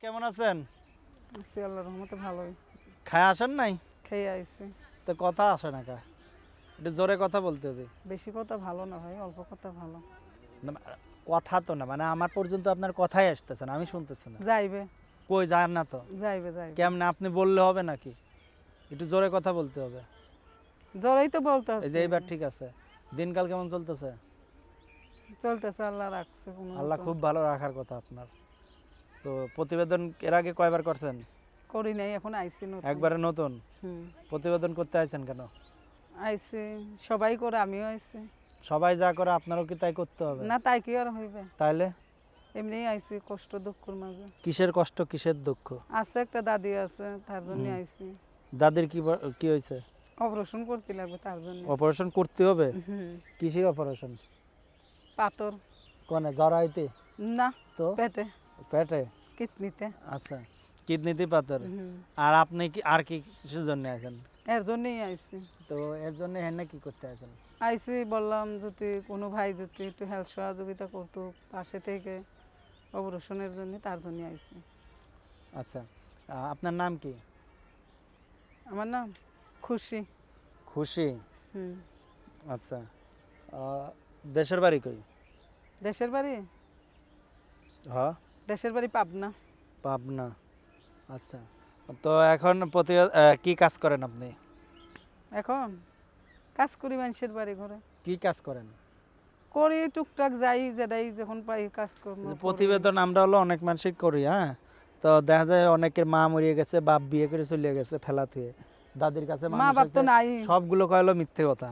কেমন আছেন? আছি আল্লাহর রহমতে ভালোই। খায় আসেন নাই? খেয়ে আইছি। তো কথা আসে না কা? একটু জোরে কথা বলতে হবে। বেশি কথা ভালো না ভাই অল্প কথা ভালো। না, কথা তো না মানে আমার পর্যন্ত আপনার কথাই আসতেছে না আমি শুনতেছি না। যাইবে। কই যান না তো? যাইবে যাইবে। কেমনে আপনি বললে হবে নাকি? একটু জোরে কথা বলতে হবে। জোরেই তো বলতে এই যে এইবার ঠিক আছে। দিনকাল কেমন চলতেছে? চলতেছে আল্লাহ রাখছে কোনো আল্লাহ মতো। খুব ভালো রাখার কথা আপনার। তো প্রতিবেদন এর আগে কয়বার করছেন? করি নাই এখন আইছি নতুন। একবারে নতুন? হুম। প্রতিবেদন করতে আইছেন কেন? আইছি সবাই করে আমিও আইছি সবাই যা করে আপনারও কি তাই করতে হবে? না তাই কি আর হইবে? তাইলে? এমনি আইছি কষ্ট দুঃখের মাঝে। কিসের কষ্ট কিসের দুঃখ? আছে একটা দাদি আছে তার জন্য। আইছি দাদির কি কি হয়েছে অপারেশন করতে লাগবে তার জন্য। অপারেশন করতে হবে? কিসের অপারেশন? পাথর। কোনে জরাইতে না তো? পেটে। পেটে? কিডনিতে। আচ্ছা। কিডনিতে পাথর। আর আপনি কি আর কি কিছুর জন্য আছেন এর জন্যই আইছি। তো এর জন্য হেনে কি করতে আছেন আইসি বললাম যদি কোনো ভাই যদি একটু হেল্প সহযোগিতা করতো পাশে থেকে অপারেশনের জন্য তার জন্য আইসি আচ্ছা। আপনার নাম কি? আমার নাম খুশি। খুশি? হুম। আচ্ছা। দেশের বাড়ি কই? দেশের বাড়ি? হ্যাঁ। দেশের বাড়ি পাবনা। পাবনা। আচ্ছা তো এখন প্রতি কি কাজ করেন আপনি? এখন কাজ করি মানুষের বাড়ি ঘরে। কি কাজ করেন? করি টুকটাক যাই যেটাই যখন পাই কাজ করি। প্রতিবেদন আমরা হলো অনেক মানুষই করি হ্যাঁ? তো দেখা যায় অনেকের মা মরিয়ে গেছে বাপ বিয়ে করে চলে গেছে ফেলা থেকে দাদির কাছে মা বাপ তো নাই। সবগুলো কয়লো মিথ্যে কথা।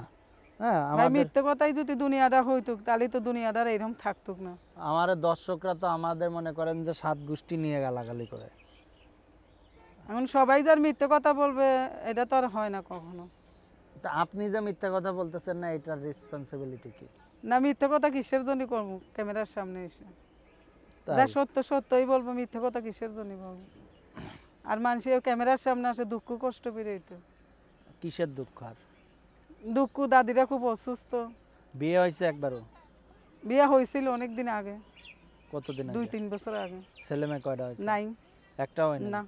হ্যাঁ মিথ্যে কথাই যদি দুনিয়াটা হইতুক তাহলে তো দুনিয়াটার এরকম থাকতুক না। আমার দর্শকরা তো আমাদের মনে করেন যে সাত গোষ্ঠী নিয়ে গালাগালি করে। এখন সবাই যার মিথ্যে কথা বলবে এটা তো আর হয় না কখনো। তা আপনি যে মিথ্যা কথা বলতেছেন না এটার রেসপন্সিবিলিটি কি? না মিথ্যে কথা কিসের জন্য করব? ক্যামেরার সামনে এসে। যা সত্য সত্যই বলব মিথ্যে কথা কিসের জন্য বলব? আর মানুষ ক্যামেরার সামনে আসে দুঃখ কষ্ট বেরোইতো। কিসের দুঃখ আর? দুঃখ দাদিরা খুব অসুস্থ। বিয়ে হয়েছে একবারও? বিয়ে হয়েছিল অনেক দিন আগে। কতদিন দুই তিন বছর আগে। ছেলে মেয়ে কয়টা হয়েছে? নাই। একটা হয় না।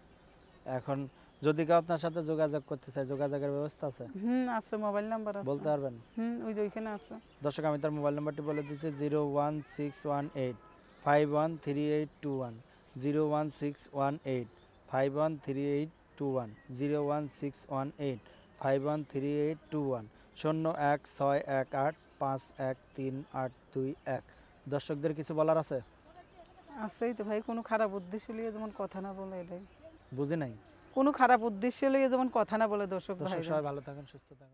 এখন যদি কেউ আপনার সাথে যোগাযোগ করতে চায় যোগাযোগের ব্যবস্থা আছে? হুম আছে মোবাইল নাম্বার আছে। বলতে পারবেন? হুম ওই যে ওইখানে আছে। দর্শক আমি তার মোবাইল নাম্বারটি বলে দিচ্ছি zero one six one eight five one three eight two one. Zero one six one eight five one three eight two one. Zero one six one eight five one three eight two one. শূন্য এক ছয় এক আট পাঁচ এক তিন আট দুই এক। দর্শকদের কিছু বলার আছে? আছেই তো ভাই কোনো খারাপ উদ্দেশ্য নিয়ে যেমন কথা না বলে এটাই। বুঝি নাই? কোনো খারাপ উদ্দেশ্য নিয়ে যেমন কথা না বলে দর্শক দর্শক ভাই সবাই ভালো থাকেন সুস্থ থাকেন।